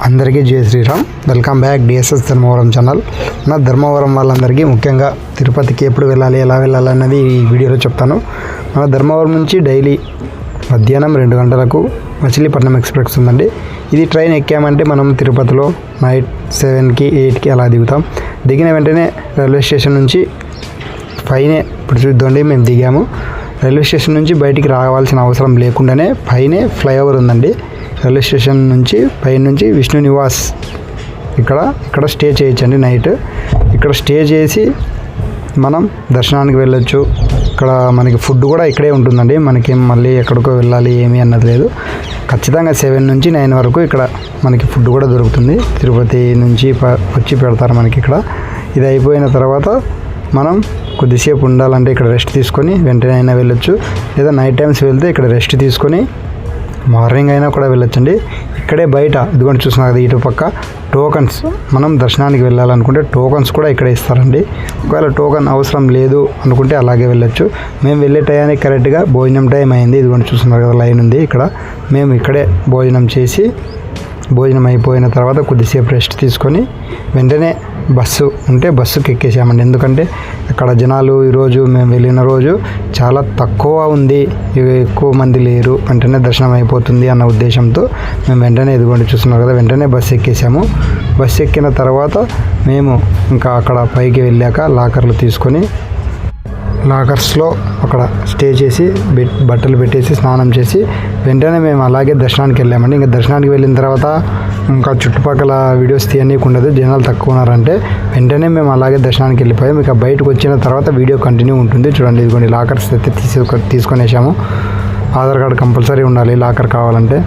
అందరికీ Jaya Sriram. Welcome back DSS Dharmavaram channel. నా ధర్మవరం వాళ్ళందరికీ ముఖ్యంగా తిరుపతికి ఎప్పుడు వెళ్ళాలి ఎలా వెళ్ళాలి అన్నది ఈ వీడియోలో చెప్తాను. మన ధర్మవరం నుంచి డైలీ మధ్యాహ్నం రెండు గంటలకు మచిలీపట్నం ఎక్స్ప్రెస్ ఉందండి. ఇది ట్రైన్ ఎక్కామంటే మనం తిరుపతిలో నైట్ సెవెన్కి ఎయిట్కి అలా దిగుతాం. దిగిన వెంటనే రైల్వే స్టేషన్ నుంచి పైనే ఇప్పుడు చూద్దండి మేము దిగాము. రైల్వే స్టేషన్ నుంచి బయటికి రావాల్సిన అవసరం లేకుండానే పైనే ఫ్లైఓవర్ ఉందండి. రైల్వే స్టేషన్ నుంచి పైనుంచి విష్ణు నివాస్ ఇక్కడ ఇక్కడ స్టే చేయొచ్చండి నైట్ ఇక్కడ స్టే చేసి మనం దర్శనానికి వెళ్ళొచ్చు. ఇక్కడ మనకి ఫుడ్ కూడా ఇక్కడే ఉంటుందండి. మనకి మళ్ళీ ఎక్కడికో వెళ్ళాలి ఏమీ అన్నది లేదు. ఖచ్చితంగా సెవెన్ నుంచి నైన్ వరకు ఇక్కడ మనకి ఫుడ్ కూడా దొరుకుతుంది. తిరుపతి నుంచి ప- వచ్చి పెడతారు మనకి ఇక్కడ. ఇది అయిపోయిన తర్వాత మనం కొద్దిసేపు ఉండాలంటే ఇక్కడ రెస్ట్ తీసుకొని వెంటనే అయినా వెళ్ళొచ్చు. లేదా నైట్ టైమ్స్ వెళ్తే ఇక్కడ రెస్ట్ తీసుకొని మార్నింగ్ అయినా కూడా వెళ్ళొచ్చండి. ఇక్కడే బయట ఇదిగోండి చూస్తున్నారు కదా ఇటు పక్క టోకన్స్. మనం దర్శనానికి వెళ్ళాలనుకుంటే టోకన్స్ కూడా ఇక్కడ ఇస్తారండి. ఒకవేళ టోకన్ అవసరం లేదు అనుకుంటే అలాగే వెళ్ళొచ్చు. మేము వెళ్ళే టయానికి కరెక్ట్గా భోజనం టైం అయింది. ఇదిగోండి చూస్తున్నారు కదా లైన్ ఉంది ఇక్కడ. మేము ఇక్కడే భోజనం చేసి భోజనం అయిపోయిన తర్వాత కొద్దిసేపు రెస్ట్ తీసుకొని వెంటనే బస్సు ఉంటే బస్సుకి ఎక్కేసామండి. ఎందుకంటే అక్కడ జనాలు ఈరోజు మేము వెళ్ళిన రోజు చాలా తక్కువ ఉంది. ఇవి ఎక్కువ మంది లేరు. వెంటనే దర్శనం అయిపోతుంది అన్న ఉద్దేశంతో మేము వెంటనే ఎదుగుండి చూస్తున్నారు కదా వెంటనే బస్సు ఎక్కేసాము. బస్సు ఎక్కిన తర్వాత మేము ఇంకా అక్కడ పైకి వెళ్ళాక లాకర్లు తీసుకొని లాకర్స్లో అక్కడ స్టే చేసి బట్టలు పెట్టేసి స్నానం చేసి వెంటనే మేము అలాగే దర్శనానికి వెళ్ళామండి. ఇంకా దర్శనానికి వెళ్ళిన తర్వాత ఇంకా చుట్టుపక్కల వీడియోస్ తీయనీకి ఉండదు జనాలు తక్కువ ఉన్నారంటే వెంటనే మేము అలాగే దర్శనానికి వెళ్ళిపోయాం. ఇక బయటకు వచ్చిన తర్వాత వీడియో కంటిన్యూ ఉంటుంది. చూడండి ఇదిగోండి లాకర్స్ అయితే తీసు తీసుకొనేసాము. ఆధార్ కార్డు కంపల్సరీ ఉండాలి. లాకర్ కావాలంటే.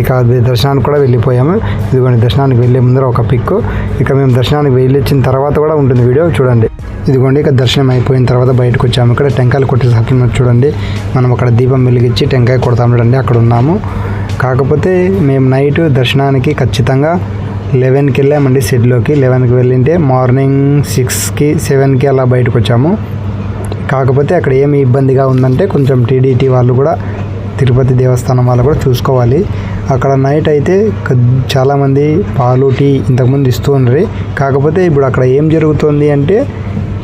ఇక దర్శనానికి కూడా వెళ్ళిపోయాము. ఇదిగోండి దర్శనానికి వెళ్ళే ముందర ఒక పిక్. ఇక మేము దర్శనానికి వెళ్ళొచ్చిన తర్వాత కూడా ఉంటుంది వీడియో చూడండి. ఇదిగోండి ఇక దర్శనం అయిపోయిన తర్వాత బయటకు వచ్చాము. ఇక్కడ టెంకాయలు కొట్టే సాకి చూడండి. మనం అక్కడ దీపం వెలిగించి టెంకాయ కొడతాం చూడండి అక్కడ ఉన్నాము. కాకపోతే మేము నైట్ దర్శనానికి ఖచ్చితంగా లెవెన్కి వెళ్ళామండి షెడ్లోకి. లెవెన్కి వెళ్ళింటే మార్నింగ్ సిక్స్కి సెవెన్కి అలా బయటకు వచ్చాము. కాకపోతే అక్కడ ఏమి ఇబ్బందిగా ఉందంటే కొంచెం టీడీటీ వాళ్ళు కూడా తిరుపతి దేవస్థానం వాళ్ళు కూడా చూసుకోవాలి. అక్కడ నైట్ అయితే చాలామంది పాలు టీ ఇంతకుముందు ఇస్తూ ఉన్నారు కాకపోతే ఇప్పుడు అక్కడ ఏం జరుగుతుంది అంటే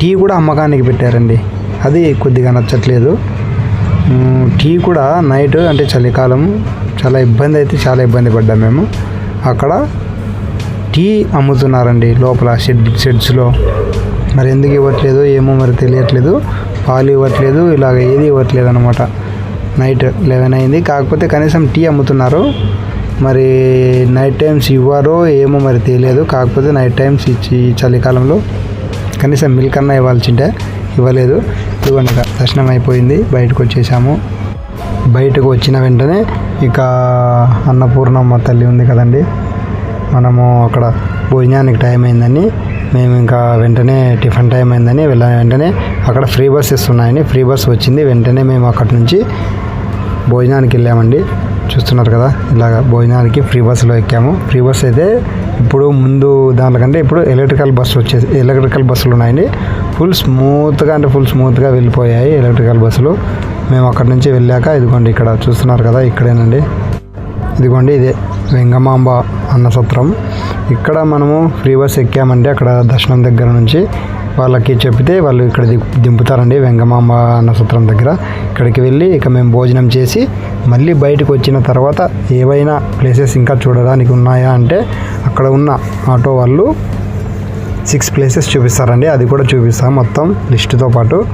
టీ కూడా అమ్మకానికి పెట్టారండి. అది కొద్దిగా నచ్చట్లేదు. టీ కూడా నైట్ అంటే చలికాలం చాలా ఇబ్బంది అయితే చాలా ఇబ్బంది పడ్డాం మేము. అక్కడ టీ అమ్ముతున్నారండి లోపల షెడ్ షెడ్స్లో. మరి ఎందుకు ఇవ్వట్లేదు ఏమో మరి తెలియట్లేదు. పాలు ఇవ్వట్లేదు ఇలాగ ఏది ఇవ్వట్లేదు అనమాట నైట్ లెవెన్ అయింది. కాకపోతే కనీసం టీ అమ్ముతున్నారు. మరి నైట్ టైమ్స్ ఇవ్వరో ఏమో మరి తెలియదు. కాకపోతే నైట్ టైమ్స్ ఇచ్చి చలికాలంలో కనీసం మిల్క్ అన్నా ఇవ్వాల్సింటే ఇవ్వలేదు. ఇదిగోండి దర్శనం అయిపోయింది. బయటకు వచ్చేసాము. బయటకు వచ్చిన వెంటనే ఇక అన్నపూర్ణమ్మ తల్లి ఉంది కదండి. మనము అక్కడ భోజనానికి టైం అయిందని మేము ఇంకా వెంటనే టిఫిన్ టైం అయిందని వెళ్ళిన వెంటనే అక్కడ ఫ్రీ బస్సెస్ ఉన్నాయని ఫ్రీ బస్ వచ్చింది. వెంటనే మేము అక్కడి నుంచి భోజనానికి వెళ్ళామండి. చూస్తున్నారు కదా ఇలాగ భోజనానికి ఫ్రీ బస్సులో ఎక్కాము. ఫ్రీ బస్ అయితే ఇప్పుడు ముందు దానికంటే ఇప్పుడు ఎలక్ట్రికల్ బస్సు వచ్చేసి ఎలక్ట్రికల్ బస్సులు ఉన్నాయండి. ఫుల్ స్మూత్గా అంటే ఫుల్ స్మూత్గా వెళ్ళిపోయాయి ఎలక్ట్రికల్ బస్సులు. మేము అక్కడి నుంచి వెళ్ళాక ఇదిగోండి ఇక్కడ చూస్తున్నారు కదా ఇక్కడేనండి. ఇదిగోండి ఇదే వెంగమాంబ అన్నసత్రం ఇక్కడ మనము ఫ్రీ బస్ ఎక్కామంటే అక్కడ దర్శనం దగ్గర నుంచి వాళ్ళకి చెప్తే వాళ్ళు ఇక్కడ ది- దింపుతారండి వెంగమాంబ అన్నసత్రం దగ్గర. ఇక్కడికి వెళ్ళి ఇక మేము భోజనం చేసి మళ్ళీ బయటకు వచ్చిన తర్వాత ఏవైనా ప్లేసెస్ ఇంకా చూడడానికి ఉన్నాయా అంటే అక్కడ ఉన్న ఆటో వాళ్ళు సిక్స్ ప్లేసెస్ చూపిస్తారండి. అది కూడా చూపిస్తాం మొత్తం లిస్టుతో పాటు.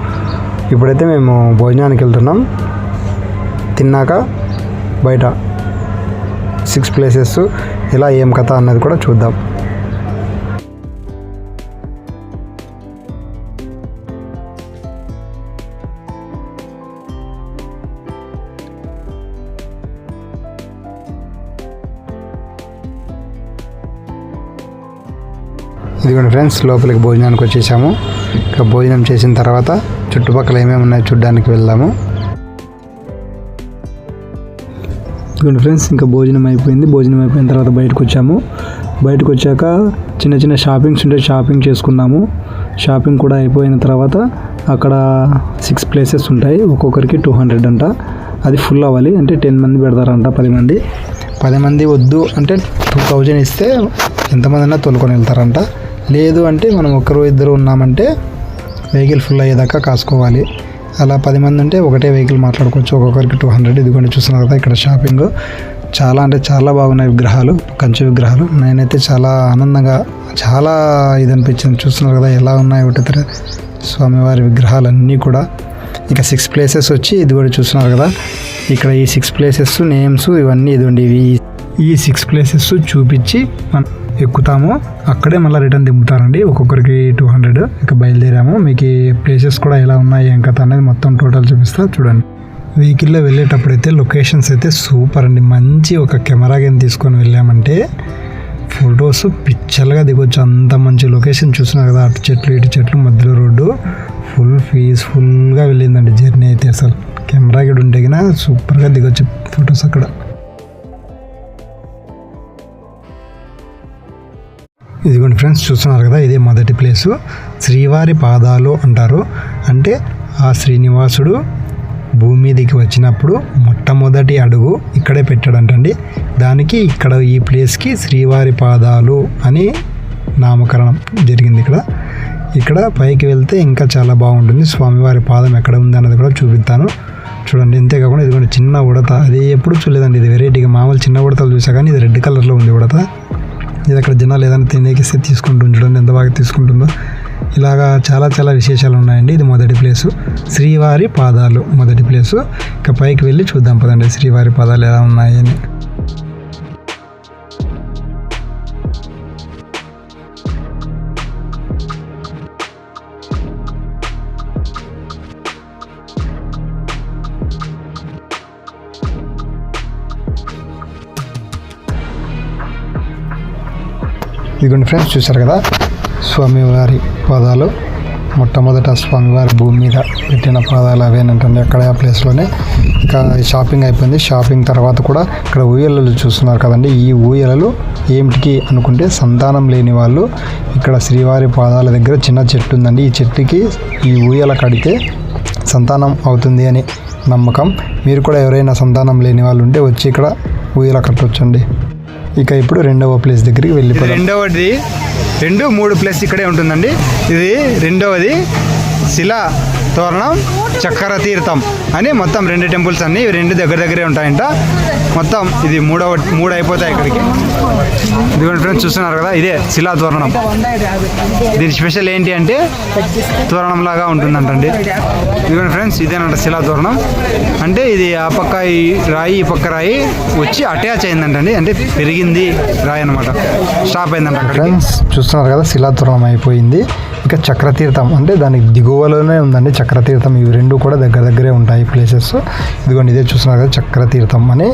ఇప్పుడైతే మేము భోజనానికి వెళ్తున్నాం. తిన్నాక బయట సిక్స్ ప్లేసెస్. ఇలా ఏం కథ అన్నది కూడా చూద్దాం. ఇదిగోండి ఫ్రెండ్స్ లోపలికి భోజనానికి వచ్చేసాము. ఇక భోజనం చేసిన తర్వాత చుట్టుపక్కల ఏమేమి ఉన్నాయో చూడడానికి వెళ్దాము. ఇదిగోండి ఫ్రెండ్స్ ఇంకా భోజనం అయిపోయింది. భోజనం అయిపోయిన తర్వాత బయటకు వచ్చాము. బయటకు వచ్చాక చిన్న చిన్న షాపింగ్స్ ఉంటే షాపింగ్ చేసుకున్నాము. షాపింగ్ కూడా అయిపోయిన తర్వాత అక్కడ సిక్స్ ప్లేసెస్ ఉంటాయి. ఒక్కొక్కరికి టూ హండ్రెడ్ అంట. అది ఫుల్ అవ్వాలి. అంటే టెన్ మంది పెడతారంట పది మంది. పది మంది వద్దు అంటే టూ థౌజండ్ ఇస్తే ఎంతమంది అయినా తోలుకొని వెళ్తారంట. లేదు అంటే మనం ఒకరు ఇద్దరు ఉన్నామంటే వెహికల్ ఫుల్ అయ్యేదాకా కాసుకోవాలి. అలా పది మంది ఉంటే ఒకటే వెహికల్ మాట్లాడుకోవచ్చు. ఒక్కొక్కరికి టూ హండ్రెడ్ ఇదిగోండి చూస్తున్నారు కదా ఇక్కడ షాపింగ్ చాలా అంటే చాలా బాగున్నాయి విగ్రహాలు కంచు విగ్రహాలు. నేనైతే చాలా ఆనందంగా చాలా ఇది అనిపించింది. చూస్తున్నారు కదా ఎలా ఉన్నాయి ఒకటి స్వామివారి విగ్రహాలన్నీ కూడా. ఇక సిక్స్ ప్లేసెస్ వచ్చి ఇది కూడా చూస్తున్నారు కదా. ఇక్కడ ఈ సిక్స్ ప్లేసెస్ నేమ్స్ ఇవన్నీ ఇదిగోండి. ఇవి ఈ సిక్స్ ప్లేసెస్ చూపించి మనం ఎక్కుతాము. అక్కడే మళ్ళీ రిటర్న్ దింపుతారండి. ఒక్కొక్కరికి టూ హండ్రెడ్ ఇక బయలుదేరాము. మీకు ఈ ప్లేసెస్ కూడా ఎలా ఉన్నాయి ఏం కథ అనేది మొత్తం టోటల్ చూపిస్తా చూడండి. వెహికల్లో వెళ్ళేటప్పుడు అయితే లొకేషన్స్ అయితే సూపర్ అండి. మంచి ఒక కెమెరా గేమ్ తీసుకొని వెళ్ళామంటే ఫొటోస్ పిచ్చలుగా దిగొచ్చు. అంత మంచి లొకేషన్ చూస్తున్నారు కదా అటు చెట్లు ఇటు చెట్లు మధ్యలో రోడ్డు. ఫుల్ పీస్ఫుల్గా వెళ్ళిందండి. జర్నీ అయితే అసలు. కెమెరా గిడ ఉంటే కన్నా సూపర్గా దిగొచ్చు. ఫొటోస్ అక్కడ. ఇదిగోండి ఫ్రెండ్స్ చూస్తున్నారు కదా ఇదే మొదటి ప్లేసు. శ్రీవారి పాదాలు అంటారు. అంటే ఆ శ్రీనివాసుడు భూమి మీదకి వచ్చినప్పుడు మొట్టమొదటి అడుగు ఇక్కడే పెట్టాడంటండి. దానికి ఇక్కడ ఈ ప్లేస్కి శ్రీవారి పాదాలు అని నామకరణం జరిగింది ఇక్కడ. ఇక్కడ పైకి వెళ్తే ఇంకా చాలా బాగుంటుంది. స్వామివారి పాదం ఎక్కడ ఉంది అన్నది కూడా చూపిస్తాను. చూడండి అంతేకాకుండా ఇదిగోండి చిన్న ఉడత. అది ఎప్పుడు చూడలేదండి. ఇది వెరైటీగా మామూలు చిన్న ఉడతలు చూసా కానీ ఇది రెడ్ కలర్లో ఉంది ఉడత. ఇది అక్కడ జనాలు ఏదైనా తినేకిస్తే తీసుకుంటూ చూడండి ఎంత బాగా తీసుకుంటుందో. ఇలాగా చాలా చాలా విశేషాలు ఉన్నాయండి. ఇది మొదటి ప్లేసు. శ్రీవారి పాదాలు మొదటి ప్లేసు. ఇక పైకి వెళ్ళి చూద్దాం పదండి. శ్రీవారి పాదాలు ఎలా ఉన్నాయని. ఇదిగోండి ఫ్రెండ్స్ చూశారు కదా? స్వామివారి పాదాలు మొట్టమొదట స్వామివారి భూమి మీద పెట్టిన పాదాలు అవేనంటుంది అక్కడ ఆ ప్లేస్లోనే ఇంకా షాపింగ్ అయిపోయింది. షాపింగ్ తర్వాత కూడా ఇక్కడ ఊయలలు చూస్తున్నారు కదండి. ఈ ఊయలలు ఏమిటికి అనుకుంటే సంతానం లేని వాళ్ళు ఇక్కడ శ్రీవారి పాదాల దగ్గర చిన్న చెట్టు ఉందండి. ఈ చెట్టుకి ఈ ఊయల కడితే సంతానం అవుతుంది అని నమ్మకం. మీరు కూడా ఎవరైనా సంతానం లేని వాళ్ళు ఉంటే వచ్చి ఇక్కడ ఊయల కట్టొచ్చండి. ఇక ఇప్పుడు రెండవ ప్లేస్ దగ్గరికి వెళ్ళిపోయాం రెండవది. రెండు మూడు ప్లేస్ ఇక్కడే ఉంటుందండి. ఇది రెండవది. శిలా తోరణం చక్కెర తీర్థం అని మొత్తం రెండు టెంపుల్స్ అన్ని రెండు దగ్గర దగ్గరే ఉంటాయంట. మొత్తం ఇది మూడవ మూడు అయిపోతాయి ఇక్కడికి. ఇదిగోండి ఫ్రెండ్స్ చూస్తున్నారు కదా ఇదే శిలా తోరణం. దీని స్పెషల్ ఏంటి అంటే తోరణం లాగా ఉంటుందంటండి. ఇదిగోండి ఫ్రెండ్స్ ఇదేనంట శిలా తోరణం. అంటే ఇది ఆ పక్క ఈ రాయి ఈ పక్క రాయి వచ్చి అటాచ్ అయిందంటండి. అంటే పెరిగింది రాయి అనమాట స్టాప్ అయిందంట ఫ్రెండ్స్ చూస్తున్నారు కదా శిలా తోరణం అయిపోయింది. ఇంకా చక్రతీర్థం అంటే దానికి దిగువలోనే ఉందండి చక్రతీర్థం. ఇవి రెండు కూడా దగ్గర దగ్గరే ఉంటాయి ప్లేసెస్ ఇదిగోండి ఇదే చూస్తున్నారు కదా చక్రతీర్థం అని.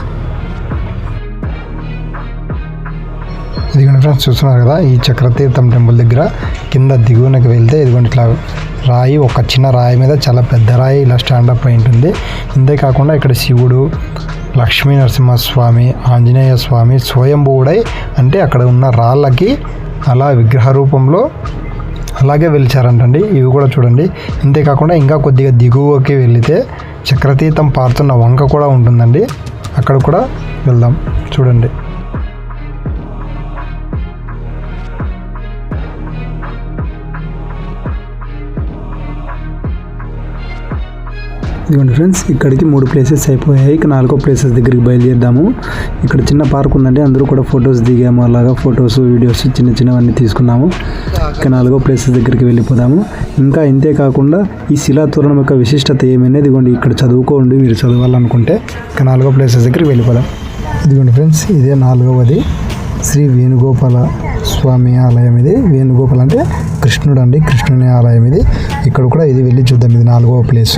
ఇదిగోండి ఫ్రెండ్స్ చూస్తున్నారు కదా ఈ చక్రతీర్థం టెంపుల్ దగ్గర కింద దిగువనకి వెళ్తే ఇదిగోండి ఇట్లా రాయి ఒక చిన్న రాయి మీద చాలా పెద్ద రాయి ఇలా స్టాండప్ అయి ఉంటుంది ఇంతేకాకుండా ఇక్కడ శివుడు లక్ష్మీ నరసింహస్వామి ఆంజనేయ స్వామి స్వయంభూడై అంటే అక్కడ ఉన్న రాళ్ళకి అలా విగ్రహ రూపంలో అలాగే వెలిచారంటండి. ఇవి కూడా చూడండి. ఇంతేకాకుండా ఇంకా కొద్దిగా దిగువకి వెళితే చక్రతీర్థం పారుతున్న వంక కూడా ఉంటుందండి. అక్కడ కూడా వెళ్దాం. చూడండి. ఇదిగోండి ఫ్రెండ్స్ ఇక్కడికి మూడు ప్లేసెస్ అయిపోయాయి. ఇక నాలుగో ప్లేసెస్ దగ్గరికి బయలుదేరదాము. ఇక్కడ చిన్న పార్క్ ఉందంటే అందరూ కూడా ఫొటోస్ దిగాము. అలాగా ఫొటోస్ వీడియోస్ చిన్న చిన్నవన్నీ తీసుకున్నాము. ఇక నాలుగో ప్లేసెస్ దగ్గరికి వెళ్ళిపోదాము. ఇంకా ఇంతే కాకుండా ఈ శిలాతోరణం యొక్క విశిష్టత ఏమనేది ఇదిగోండి ఇక్కడ చదువుకోండి మీరు చదవాలనుకుంటే ఇక నాలుగో ప్లేసెస్ దగ్గరికి వెళ్ళిపోదాం. ఇదిగోండి ఫ్రెండ్స్ ఇదే నాలుగవది శ్రీ వేణుగోపాల స్వామి ఆలయం ఇది. వేణుగోపాల్ అంటే కృష్ణుడు అండి కృష్ణుని ఆలయం ఇది. ఇక్కడ కూడా ఇది వెళ్ళి చూద్దాం ఇది నాలుగవ ప్లేస్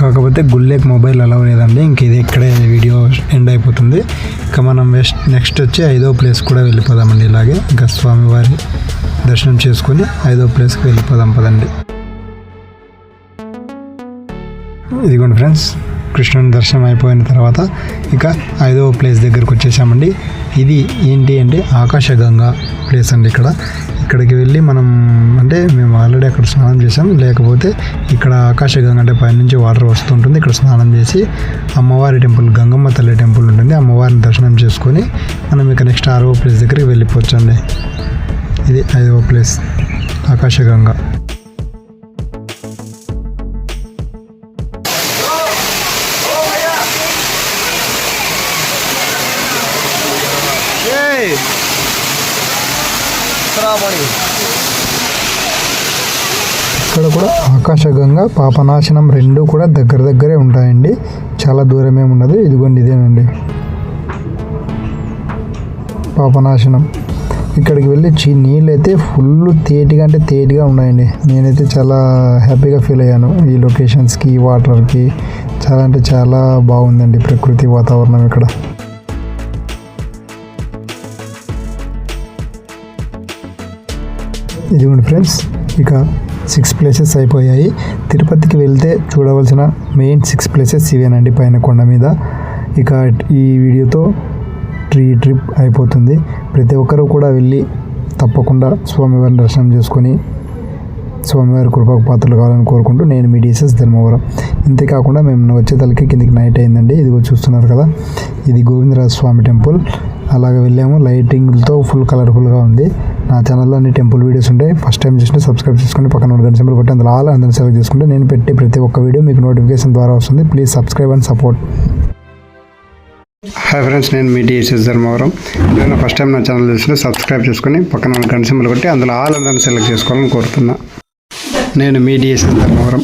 కాకపోతే గుళ్ళేకి మొబైల్ అలవ్ లేదండి. ఇంక ఇది ఇక్కడే వీడియో ఎండ్ అయిపోతుంది. ఇంకా మనం వెస్ట్ నెక్స్ట్ వచ్చి ఐదో ప్లేస్ కూడా వెళ్ళిపోదామండి ఇలాగే. ఇంకా స్వామివారి దర్శనం చేసుకొని ఐదో ప్లేస్కి వెళ్ళిపోదాం పదండి. ఇదిగోండి ఫ్రెండ్స్ కృష్ణుని దర్శనం అయిపోయిన తర్వాత ఇక ఐదవ ప్లేస్ దగ్గరకు వచ్చేసామండి. ఇది ఏంటి అంటే ఆకాశగంగా ప్లేస్ అండి ఇక్కడ. ఇక్కడికి వెళ్ళి మనం అంటే ఆల్రెడీ అక్కడ స్నానం చేసాం లేకపోతే ఇక్కడ ఆకాశగంగా అంటే పైనుంచి వాటర్ వస్తుంటుంది. ఇక్కడ స్నానం చేసి అమ్మవారి టెంపుల్ గంగమ్మ తల్లి టెంపుల్ ఉంటుంది. అమ్మవారిని దర్శనం చేసుకొని మనం ఇక నెక్స్ట్ ఆరవ ప్లేస్ దగ్గరికి వెళ్ళిపోవచ్చు అండి ఇది ఐదవ ప్లేస్ ఆకాశగంగా. ఏయ్! ఇక్కడ కూడా ఆకాశగంగా పాపనాశనం రెండు కూడా దగ్గర దగ్గరే ఉంటాయండి. చాలా దూరమే ఉండదు. ఇదిగోండి ఇదేనండి. పాపనాశనం. ఇక్కడికి వెళ్ళి చీ నీళ్ళు అయితే ఫుల్ తేటిగా అంటే తేటిగా ఉన్నాయండి. నేనైతే చాలా హ్యాపీగా ఫీల్ అయ్యాను. ఈ లొకేషన్స్కి ఈ వాటర్కి. చాలా అంటే చాలా బాగుందండి ప్రకృతి వాతావరణం ఇక్కడ. ఇదిగోండి ఫ్రెండ్స్ ఇక సిక్స్ ప్లేసెస్ అయిపోయాయి. తిరుపతికి వెళ్తే చూడవలసిన మెయిన్ సిక్స్ ప్లేసెస్ ఇవేనండి పైన కొండ మీద. ఇక ఈ వీడియోతో ట్రీ ట్రిప్ అయిపోతుంది. ప్రతి ఒక్కరూ కూడా వెళ్ళి తప్పకుండా స్వామివారిని దర్శనం చేసుకొని స్వామివారి కృపకు పాత్రలు కావాలని కోరుకుంటూ నేను మీ డీసెస్ ధర్మవరం. ఇంతేకాకుండా మేము వచ్చే తలకి కిందికి నైట్ అయిందండి. ఇదిగో చూస్తున్నారు కదా. ఇది గోవిందరాజ స్వామి టెంపుల్. అలాగ వెళ్ళాము. లైటింగ్తో ఫుల్ కలర్ఫుల్గా ఉంది. నా ఛానల్లో అన్ని టెంపుల్ వీడియోస్ ఉంటాయి. ఫస్ట్ టైం చూసినా సబ్స్క్రైబ్ చేసుకుని పక్కన ఉన్న గంట సింబల్ కొట్టి అందులో ఆల్ అందరిని సెలెక్ట్ చేసుకుంటే నేను పెట్టే ప్రతి ఒక్క వీడియో మీకు నోటిఫికేషన్ ద్వారా వస్తుంది. Please subscribe and support hi friends నేను మీ టీఎస్ఎస్ ధర్మవరం. నేను ఫస్ట్ టైం నా ఛానల్ చూసిన సబ్స్క్రైబ్ చేసుకుని పక్కన ఉన్న గంట సింబల్ కొట్టి అందులో ఆల్ అందరిని సెలెక్ట్ చేసుకోవాలని కోరుతున్నా. నేను మీ టీఎస్ఎస్ ధర్మవరం.